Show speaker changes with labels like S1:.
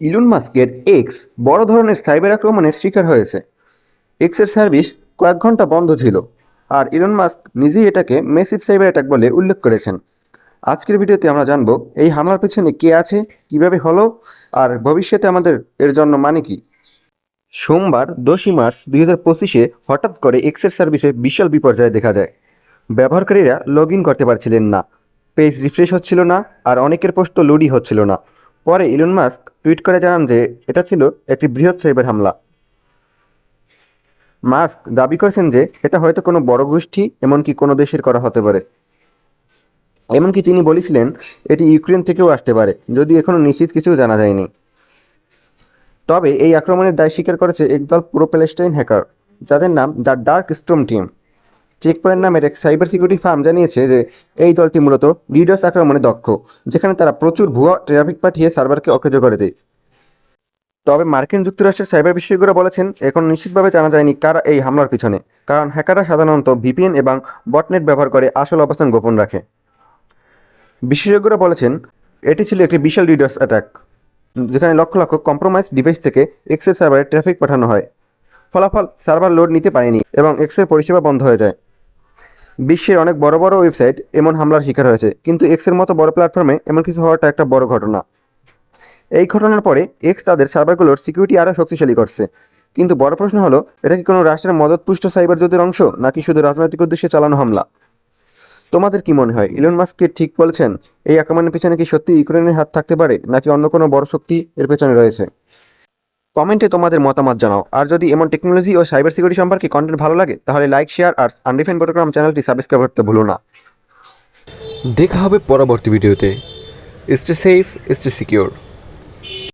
S1: Elon মাস্কের x বড় ধরনের সাইবার আক্রমণের শিকার হয়েছে। এক্সের সার্ভিস কয়েক ঘণ্টা বন্ধ ছিল, আর ইলন মাস্ক নিজেই এটাকে মেসিভ সাইবার অ্যাটাক বলে উল্লেখ করেছেন। আজকের ভিডিওতে আমরা জানব, এই হামলার পেছনে কে আছে, কীভাবে হলো, আর ভবিষ্যতে আমাদের এর জন্য মানে কি? সোমবার, দশই মার্চ দুই হাজার পঁচিশে হঠাৎ করে এক্সের সার্ভিসে বিশাল বিপর্যয় দেখা যায়। ব্যবহারকারীরা লগ করতে পারছিলেন না। পেজ রিফ্রেশ হচ্ছিল না, আর অনেকের পোস্ট লোডই হচ্ছিল না। পরে ইলন মাস্ক টুইট করে জানান যে, এটা ছিল একটি বৃহৎ সাইবার হামলা। মাস্ক দাবি করেছেন যে, এটা হয়তো কোনো বড় গোষ্ঠী, এমনকি কোনো দেশের করা হতে পারে। এমনকি তিনি বলেছিলেন, এটি ইউক্রেন থেকেও আসতে পারে যদি এখনও নিশ্চিত কিছু জানা যায়নি। তবে এই আক্রমণের দায় স্বীকার করেছে একদল প্রো প্যালেস্টাইন হ্যাকার, যাদের নাম the dark storm team. Checkpoint নামের এক সাইবার সিকিউরিটি ফার্ম জানিয়েছে যে, এই দলটি মূলত ডিডস আক্রমণে দক্ষ, যেখানে তারা প্রচুর ভুয়া ট্রাফিক পাঠিয়ে সার্ভারকে অকেজ করে দেয়। তবে মার্কিন যুক্তরাষ্ট্রের সাইবার বিশেষজ্ঞরা বলেছেন, এখন নিশ্চিতভাবে জানা যায়নি কারা এই হামলার পিছনে, কারণ হ্যাকাররা সাধারণত ভিপিএন এবং বটনেট ব্যবহার করে আসল অবস্থান গোপন রাখে। বিশেষজ্ঞরা বলেছেন, এটি ছিল একটি বিশাল ডিডস অ্যাটাক যেখানে লক্ষ লক্ষ কম্প্রোমাইজ ডিভাইস থেকে এক্সের সার্ভারে ট্রাফিক পাঠানো হয়। ফলাফল সার্ভার লোড নিতে পারেনি এবং এক্সের পরিষেবা বন্ধ হয়ে যায়। বিশ্বের অনেক বড় বড় ওয়েবসাইট এমন হামলার শিকার হয়েছে, কিন্তু এক্সের মতো বড় প্ল্যাটফর্মে এমন কিছু হওয়াটা একটা বড় ঘটনা। এই ঘটনার পরে এক্স তাদের সার্ভারগুলোর সিকিউরিটি আরও শক্তিশালী করছে। কিন্তু বড় প্রশ্ন হলো, এটা কি কোনো রাষ্ট্রের মদতপুষ্ট সাইবার যুদ্ধের অংশ, নাকি শুধু রাজনৈতিক উদ্দেশ্যে চালানো হামলা? তোমাদের কি মনে হয় ইলন মাস্ককে ঠিক বলেছেন, এই আক্রমণের পেছনে কি সত্যি ইউক্রেনের হাত থাকতে পারে, নাকি অন্য কোনো বড় শক্তি এর পেছনে রয়েছে? কমেন্টে তোমাদের মতামত জানাও। আর যদি এমন টেকনোলজি ও সাইবার সিকিউরিটি সম্পর্কে কন্টেন্ট ভালো লাগে, তাহলে লাইক শেয়ার আর আনডিফেন প্রোগ্রাম চ্যানেলটি সাবস্ক্রাইব করতে ভুলো না। দেখা হবে পরবর্তী ভিডিওতে স্টে সেফ স্টে সিকিউর